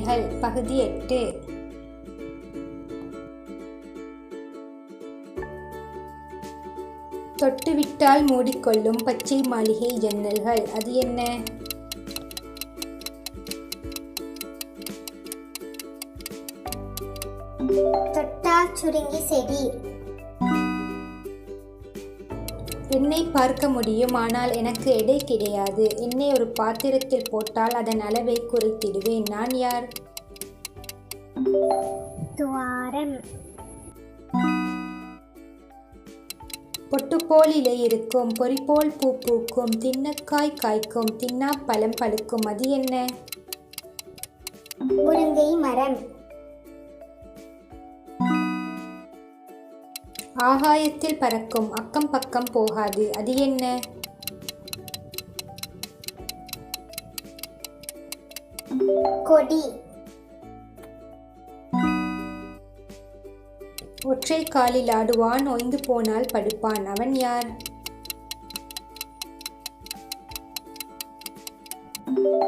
கதைகள் பகுதி எட்டு. தொட்டுவிட்டால் மூடிக்கொள்ளும் பச்சை மாளிகை ஜன்னல்கள் அது என்ன? தொட்டா சுருங்கி செடி. என்னை பார்க்க முடியும் ஆனால் எனக்கு எடை கிடையாது. என்னை ஒரு பாத்திரத்தில் போட்டால் அதன் அளவை குறைத்திடுவேன். நான் யார்? துவாரம். பொட்டுப்போல் இலை இருக்கும் பொறிப்போல் பூ பூக்கும் தின்னக்காய் காய்க்கும் தின்னா பழம் பழுக்கும். அது என்ன? முருங்கை மரம். ஆகாயத்தில் பறக்கும் அக்கம் பக்கம் போகாது. அது என்ன? கொடி. ஒற்றை காலில் ஆடுவான் ஓய்ந்து போனால் படுப்பான். அவன் யார்?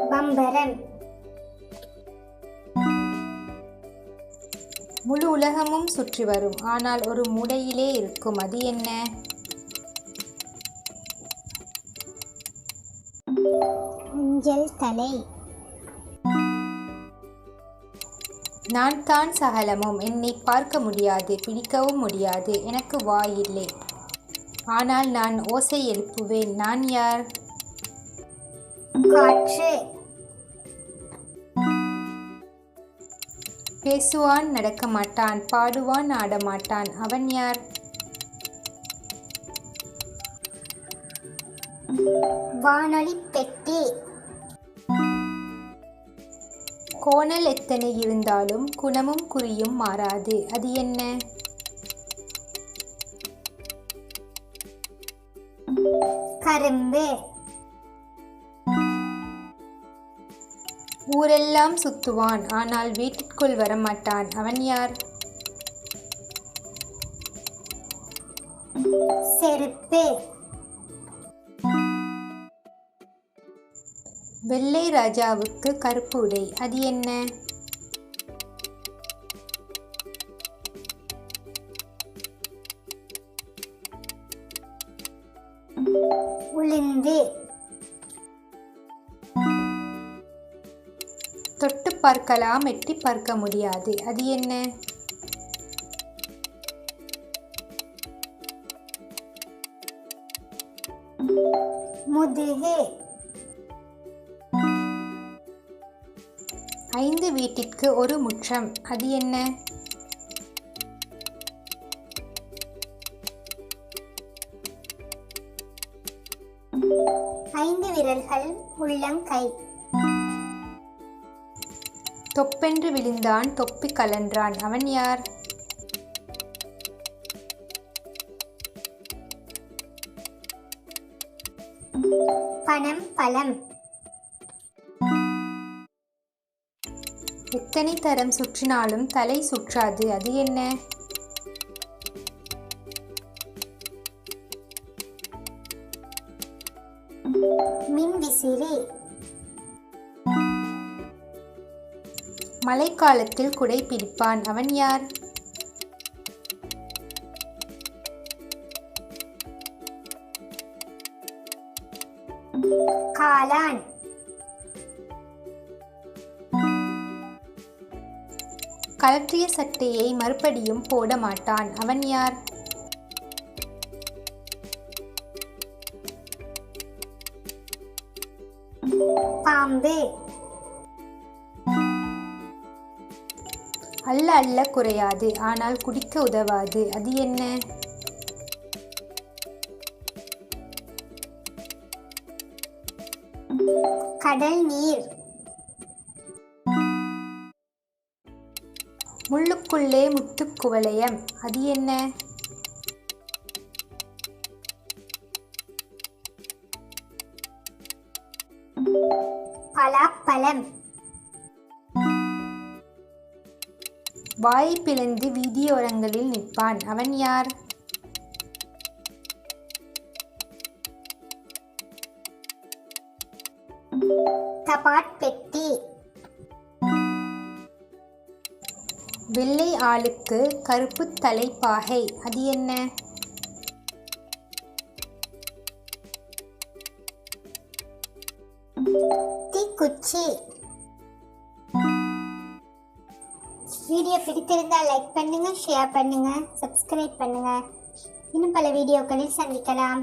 பம்பரம். முழு உலகமும் சுற்றி வரும். ஆனால் ஒரு மூடையிலே இருக்கும். அது என்ன? அஞ்சல் தலை. நான் தான் சகலமும். என்னை பார்க்க முடியாது பிடிக்கவும் முடியாது. எனக்கு வாய் இல்லை. ஆனால் நான் ஓசை எழுப்புவேன். நான் யார்? காற்று. பேசுவான் நடக்க மாட்டான் பாடுவான் ஆட மாட்டான் அவன் யார்? வானொலி பெட்டி கோணல் எத்தனை இருந்தாலும் குணமும் குறியும் மாறாது. அது என்ன? கரும்பு. ஊரெல்லாம் சுத்துவான் ஆனால் வீட்டிற்குள் வரமாட்டான். அவன் யார்? செருப்பு. வெள்ளை ராஜாவுக்கு கருப்பு உடை. அது என்ன? உளுந்து. பார்க்கலாம் எட்டி பார்க்க முடியாது. அது என்ன? முதுகு. ஐந்து வீட்டிற்கு ஒரு முற்றம். அது என்ன? ஐந்து விரல்கள் உள்ளங்கை. தொப்பென்று விழுந்தான் தொப்பி கலன்றான். அவன் யார்? பனம் பழம். எத்தனை தரம் சுற்றினாலும் தலை சுற்றாது. அது என்ன? மின்விசிறி மழைக்காலத்தில் குடை பிடிப்பான். அவன் யார்? காளான். கலற்றிய சட்டையை மறுபடியும் போட மாட்டான். அவன் யார்? பாம்பு. அல்ல அல்ல குறையாது ஆனால் குடிக்க உதவாது. அது என்ன? கடல் நீர். முள்ளுக்குள்ளே முத்துக்குவளையம் அது என்ன? பலாப்பழம். வாயை பிளந்து வீதியோரங்களில் நிற்பான். அவன் யார்? தபாட் பெட்டி. வெள்ளை ஆளுக்கு கருப்பு தலைப்பாகை. அது என்ன? தீக்குச்சி. வீடியோ பிடித்திருந்தால் லைக் பண்ணுங்கள் ஷேர் பண்ணுங்கள் சப்ஸ்கிரைப் பண்ணுங்கள் இன்னும் பல வீடியோக்களில் சந்திக்கலாம்.